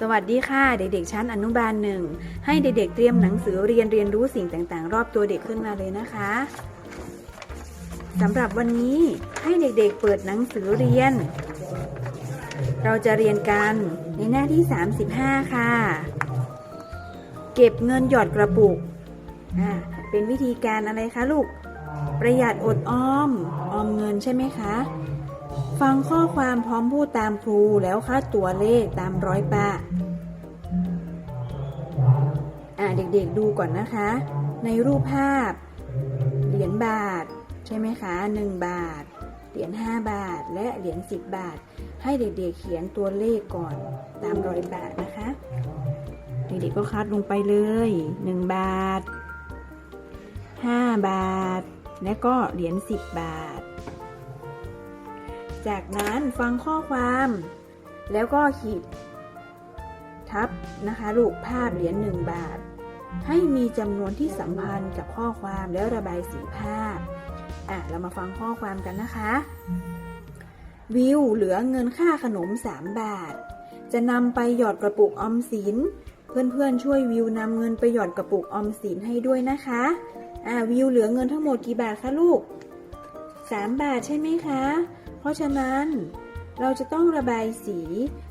สวัสดีค่ะ เด็กๆชั้นอนุบาลหนึ่งให้เด็กๆเตรียมหนังสือเรียนเรียนรู้สิ่งต่างๆ รอบตัวเด็กขึ้นมาเลยนะคะสำหรับวันนี้ให้เด็กๆเปิดหนังสือเรียน เราจะเรียนกันในหน้าที่ 35 ค่ะ เก็บเงินหยอดกระปุกอ่าเป็นวิธีการอะไรคะลูก ประหยัดอดออม ออมเงินใช่ไหมคะ ฟังข้อความพร้อมพูดตามครูแล้วค่าตัวเลขตามร้อยปะอ่าเด็กๆดูก่อนนะคะ ในรูปภาพ เหรียญบาท ใช่ไหมคะ1บาท เหรียญ5บาท และเหรียญ10 บาท ให้เด็กๆเขียนตัวเลขก่อนตามร้อยบาทนะคะ เด็กๆก็คัดลงไปเลย 1 บาท 5 บาท และก็เหรียญ10 บาท จากนั้นฟังข้อความ แล้วก็ขีด ทับนะคะลูกภาพเหรียญ1บาท ให้มีจำนวนที่สัมพันธ์กับข้อความแล้วระบายสีภาพอะเรามาฟังข้อความกันนะคะ วิวเหลือเงินค่าขนม 3 บาท จะนำไปหยอดกระปุกออมสิน เพื่อนๆช่วยวิวนำเงินไปหยอดกระปุกออมสินให้ด้วยนะคะอ่าวิวเหลือเงินทั้งหมดกี่บาทคะลูก 3 บาทใช่ไหมคะ เพราะฉะนั้นเราจะต้องระบายสี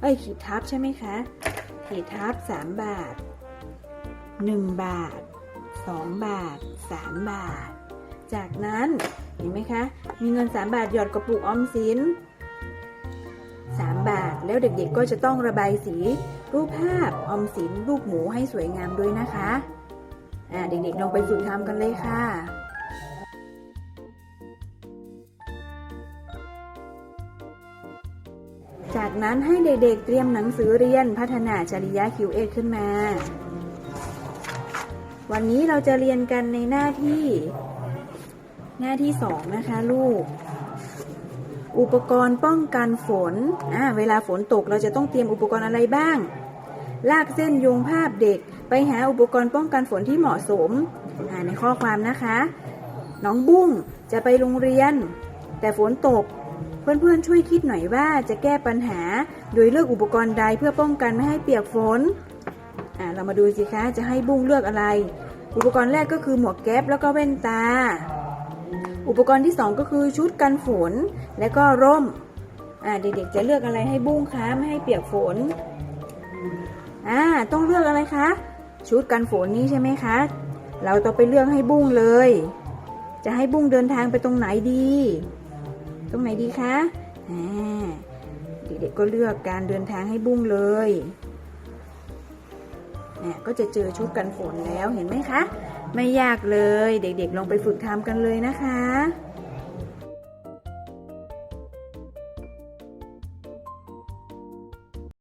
เอ้ยขีดทับใช่ไหมคะ ขีดทับ 3 บาท 1 บาท 2 บาท 3 บาท จากนั้นเห็นไหมคะ มีเงิน 3 บาทหยอดกระปุกออมสิน 3 บาท แล้วเด็กๆก็จะต้องระบายสี รูปภาพออมสินรูปหมูให้สวยงามด้วยนะคะ อ่าเด็กๆลองไปฝึกทำกันเลยค่ะ จากนั้นให้เด็กๆเตรียมหนังสือเรียนพัฒนาจริยะ QA ขึ้นมา วันนี้เราจะเรียนกันในหน้าที่ หน้าที่สองนะคะลูก อุปกรณ์ป้องกันฝนอ่าเวลาฝนตกเราจะต้องเตรียมอุปกรณ์อะไรบ้าง ลากเส้นโยงภาพเด็กไปหาอุปกรณ์ป้องกันฝนที่เหมาะสมอ่าในข้อความนะคะ น้องบุ้งจะไปโรงเรียน แต่ฝนตก เพื่อนๆช่วยคิดหน่อยว่าจะแก้ปัญหา โดยเลือกอุปกรณ์ใดเพื่อป้องกันไม่ให้เปียกฝนอ่าเรามาดูสิคะจะให้บุ้งเลือกอะไร อุปกรณ์แรกก็คือหมวกแก๊ปแล้วก็แว่นตา อุปกรณ์ที่สองก็คือชุดกันฝนและก็ร่มอ่าเด็กๆจะเลือกอะไรให้บุ้งคะไม่ให้เปียกฝนอ่าต้องเลือกอะไรคะ ชุดกันฝนนี้ใช่ไหมคะ เราต้องไปเลือกให้บุ้งเลย จะให้บุ้งเดินทางไปตรงไหนดี ตรงไหนดีคะอ่าเด็กๆก็เลือกการเดินทางให้บุ้งเลยเนี่ยก็จะเจอชุดกันฝนแล้วเห็นไหมคะ ไม่ยากเลย เด็กๆลองไปฝึกทำกันเลยนะคะ